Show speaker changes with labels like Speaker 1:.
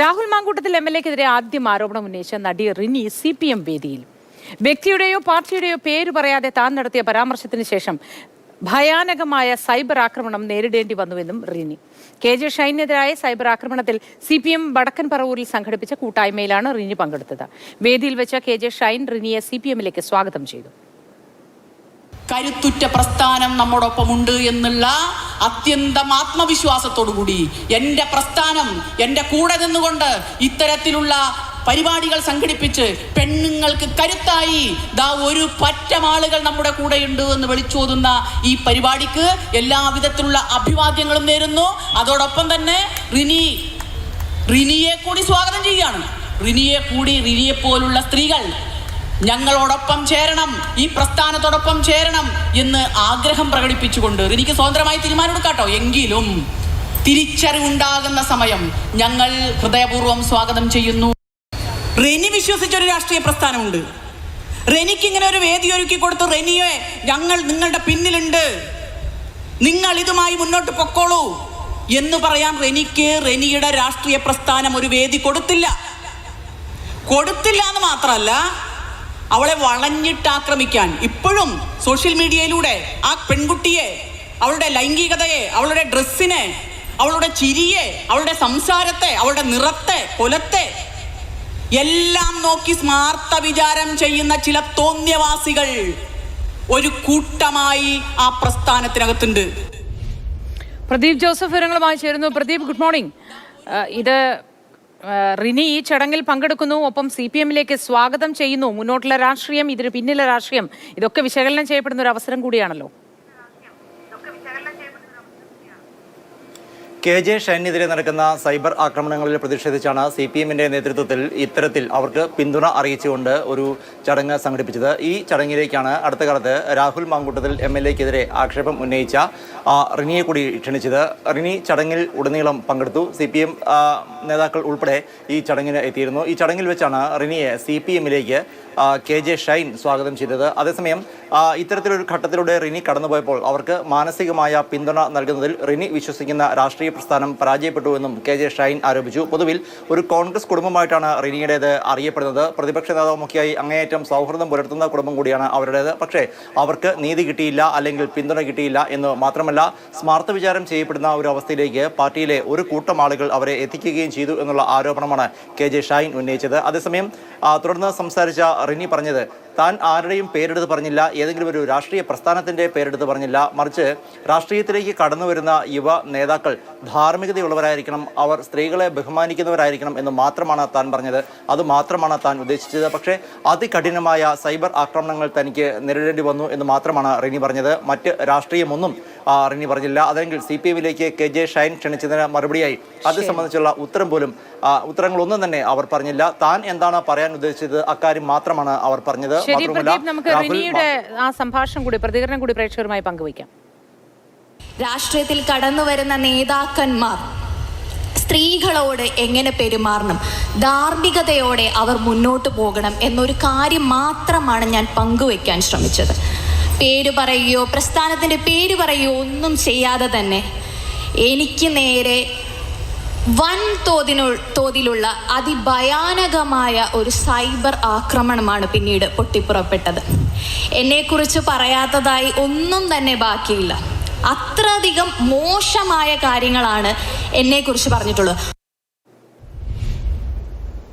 Speaker 1: Rahul Mamkootathil M L എക്കെതിരെ ആദ്യം ആരോപണം ഉന്നയിച്ച നടി റിനി സി പി എം വേദിയിൽ. വ്യക്തിയുടെയോ പാർട്ടിയുടെയോ പേര് പറയാതെ താൻ നടത്തിയ പരാമർശത്തിന് ശേഷം ഭയാനകമായ സൈബർ ആക്രമണം നേരിടേണ്ടി വന്നുവെന്നും റിനി. കെ ജെ ഷൈനെതിരായ സൈബർ ആക്രമണത്തിൽ സി പി എം വടക്കൻ പറവൂരിൽ സംഘടിപ്പിച്ച കൂട്ടായ്മയിലാണ് റിനി പങ്കെടുത്തത്. വേദിയിൽ വെച്ച കെ ജെ ഷൈൻ റിനിയെ സി പി എമ്മിലേക്ക് സ്വാഗതം ചെയ്തു.
Speaker 2: കരുത്തുറ്റ പ്രസ്ഥാനം നമ്മോടൊപ്പമുണ്ട് എന്നുള്ള അത്യന്തം ആത്മവിശ്വാസത്തോടുകൂടി എന്റെ പ്രസ്ഥാനം എന്റെ കൂടെ നിന്നുകൊണ്ട് ഇത്തരത്തിലുള്ള പരിപാടികൾ സംഘടിപ്പിച്ച് പെണ്ണുങ്ങൾക്ക് കരുത്തായി ദാ ഒരു പറ്റം ആളുകൾ നമ്മുടെ കൂടെയുണ്ട് എന്ന് വിളിച്ചോതുന്ന ഈ പരിപാടിക്ക് എല്ലാവിധത്തിലുള്ള അഭിവാദ്യങ്ങളും നേരുന്നു. അതോടൊപ്പം തന്നെ റിനി റിനിയെ കൂടി സ്വാഗതം ചെയ്യുകയാണ്. റിനിയെ കൂടി റിനിയെ പോലുള്ള സ്ത്രീകൾ ഞങ്ങളോടൊപ്പം ചേരണം. ഈ പ്രസ്ഥാനത്തോടൊപ്പം ചേരണം എന്ന് ആഗ്രഹം പ്രകടിപ്പിച്ചുകൊണ്ട് എനിക്ക് സ്വതന്ത്രമായി തീരുമാനമെടുക്കാട്ടോ. എങ്കിലും തിരിച്ചറിവുണ്ടാകുന്ന സമയം ഞങ്ങൾ ഹൃദയപൂർവം സ്വാഗതം ചെയ്യുന്നു. റെനി വിശ്വസിച്ച ഒരു രാഷ്ട്രീയ പ്രസ്ഥാനമുണ്ട്. റെനിക്ക് ഇങ്ങനെ ഒരു വേദി ഒരുക്കി കൊടുത്ത് റെനിയെ ഞങ്ങൾ നിങ്ങളുടെ പിന്നിലുണ്ട്. നിങ്ങൾ ഇതുമായി മുന്നോട്ട് പൊക്കോളൂ. എന്ന് പറയാൻ റെനിക്ക് റെനിയുടെ രാഷ്ട്രീയ പ്രസ്ഥാനം ഒരു വേദി കൊടുത്തില്ല. കൊടുത്തില്ല എന്ന് മാത്രമല്ല അവളെ വളഞ്ഞിട്ട് ആക്രമിക്കാൻ ഇപ്പോഴും സോഷ്യൽ മീഡിയയിലൂടെ ആ പെൺകുട്ടിയെ അവളുടെ ലൈംഗികതയെ അവളുടെ ഡ്രസ്സിനെ അവളുടെ ചിരിയെ അവളുടെ സംസാരത്തെ അവളുടെ നിറത്തെ കൊലത്തെ എല്ലാം നോക്കി സ്മാർത്ത വിചാരം ചെയ്യുന്ന ചില തോന്യവാസികൾ ഒരു കൂട്ടമായി ആ പ്രസ്ഥാനത്തിനകത്തുണ്ട്.
Speaker 1: പ്രദീപ് ജോസഫ് വിവരങ്ങളുമായി ചേരുന്നു. പ്രദീപ് ഗുഡ് മോർണിംഗ് ഇത് റിനി ഈ ചടങ്ങിൽ പങ്കെടുക്കുന്നു. ഒപ്പം സി പി എമ്മിലേക്ക് സ്വാഗതം ചെയ്യുന്നു. മുന്നോട്ടുള്ള രാഷ്ട്രീയം ഇതിന് പിന്നിലെ രാഷ്ട്രീയം. ഇതൊക്കെ വിശകലനം ചെയ്യപ്പെടുന്ന ഒരു അവസരം കൂടിയാണല്ലോ.
Speaker 3: കെ ജെ ഷൈനെതിരെ നടക്കുന്ന സൈബർ ആക്രമണങ്ങളിൽ പ്രതിഷേധിച്ചാണ് സി പി എമ്മിന്റെ നേതൃത്വത്തിൽ ഇത്തരത്തിൽ അവർക്ക് പിന്തുണ അറിയിച്ചുകൊണ്ട് ഒരു ചടങ്ങ് സംഘടിപ്പിച്ചത്. ഈ ചടങ്ങിലേക്കാണ് അടുത്ത കാലത്ത് രാഹുൽ മാങ്കൂട്ടത്തിൽ എം എൽ എക്കെതിരെ ആക്ഷേപം ഉന്നയിച്ച റിനിയെ കൂടി ക്ഷണിച്ചത്. റിനി ചടങ്ങിൽ ഉടനീളം പങ്കെടുത്തു. സി പി എം നേതാക്കൾ ഉൾപ്പെടെ ഈ ചടങ്ങിന് എത്തിയിരുന്നു. ഈ ചടങ്ങിൽ വെച്ചാണ് റിനിയെ സി പി എമ്മിലേക്ക് കെ ജെ ഷൈൻ സ്വാഗതം ചെയ്തത്. അതേസമയം ഇത്തരത്തിലൊരു ഘട്ടത്തിലൂടെ റിനി കടന്നുപോയപ്പോൾ അവർക്ക് മാനസികമായ പിന്തുണ നൽകുന്നതിൽ റിനി വിശ്വസിക്കുന്ന രാഷ്ട്രീയ പ്രസ്ഥാനം പരാജയപ്പെട്ടു എന്നും കെ ജെ ഷൈൻ ആരോപിച്ചു. പൊതുവിൽ ഒരു കോൺഗ്രസ് കുടുംബമായിട്ടാണ് റിനിയുടേത് അറിയപ്പെടുന്നത്. പ്രതിപക്ഷ നേതാവുമൊക്കെയായി അങ്ങേയറ്റം സൗഹൃദം പുലർത്തുന്ന കുടുംബം കൂടിയാണ് അവരുടേത്. പക്ഷേ അവർക്ക് നീതി കിട്ടിയില്ല അല്ലെങ്കിൽ പിന്തുണ കിട്ടിയില്ല എന്ന് മാത്രമല്ല സ്മാർത്ഥ വിചാരം ചെയ്യപ്പെടുന്ന ഒരു അവസ്ഥയിലേക്ക് പാർട്ടിയിലെ ഒരു കൂട്ടം ആളുകൾ അവരെ എത്തിക്കുകയും ചെയ്തു എന്നുള്ള ആരോപണമാണ് കെ ജെ ഷൈൻ ഉന്നയിച്ചത്. അതേസമയം തുടർന്ന് സംസാരിച്ച റിനി പറഞ്ഞത് താൻ ആരുടെയും പേരെടുത്ത് പറഞ്ഞില്ല ഏതെങ്കിലും ഒരു രാഷ്ട്രീയ പ്രസ്ഥാനത്തിന്റെ പേരെടുത്ത് പറഞ്ഞില്ല. മറിച്ച് രാഷ്ട്രീയത്തിലേക്ക് കടന്നു വരുന്ന യുവ നേതാക്കൾ ധാർമ്മികതയുള്ളവരായിരിക്കണം അവർ സ്ത്രീകളെ ബഹുമാനിക്കുന്നവരായിരിക്കണം എന്ന് മാത്രമാണ് താൻ പറഞ്ഞത്. അത് മാത്രമാണ് താൻ ഉദ്ദേശിച്ചത്. പക്ഷേ അതികഠിനമായ സൈബർ ആക്രമണങ്ങൾ തനിക്ക് നേരിടേണ്ടി വന്നു എന്ന് മാത്രമാണ് റിനി പറഞ്ഞത്. മറ്റ് രാഷ്ട്രീയമൊന്നും റിനി പറഞ്ഞില്ല. അതെങ്കിൽ സി പി എമ്മിലേക്ക് കെ ജെ ഷൈൻ ക്ഷണിച്ചതിന് മറുപടിയായി. അത് സംബന്ധിച്ചുള്ള ഉത്തരം പോലും ഉത്തരങ്ങളൊന്നും തന്നെ അവർ പറഞ്ഞില്ല. താൻ എന്താണ് പറയാൻ ഉദ്ദേശിച്ചത്? അക്കാര്യം മാത്രമാണ് അവർ പറഞ്ഞത്.
Speaker 1: നമുക്ക് റിനിയുടെ ആ സംഭാഷണം കൂടി പ്രതികരണം കൂടി പ്രേക്ഷകരുമായി പങ്കുവയ്ക്കാം.
Speaker 4: രാഷ്ട്രീയത്തിൽ കടന്നു വരുന്ന നേതാക്കന്മാർ സ്ത്രീകളോട് എങ്ങനെ പെരുമാറണം? ധാർമ്മികതയോടെ അവർ മുന്നോട്ട് പോകണം എന്നൊരു കാര്യം മാത്രമാണ് ഞാൻ പങ്കുവയ്ക്കാൻ ശ്രമിച്ചത്. പേര് പറയുകയോ പ്രസ്ഥാനത്തിന്റെ പേര് പറയുകയോ ഒന്നും ചെയ്യാതെ തന്നെ എനിക്ക് നേരെ വൻ തോതിനു തോതിലുള്ള അതിഭയാനകമായ ഒരു സൈബർ ആക്രമണമാണ് പിന്നീട് പൊട്ടിപ്പുറപ്പെട്ടത്. എന്നെക്കുറിച്ച് പറയാത്തതായി ഒന്നും തന്നെ ബാക്കിയില്ല. അത്രയധികം മോശമായ കാര്യങ്ങളാണ് എന്നെക്കുറിച്ച് പറഞ്ഞിട്ടുള്ളത്.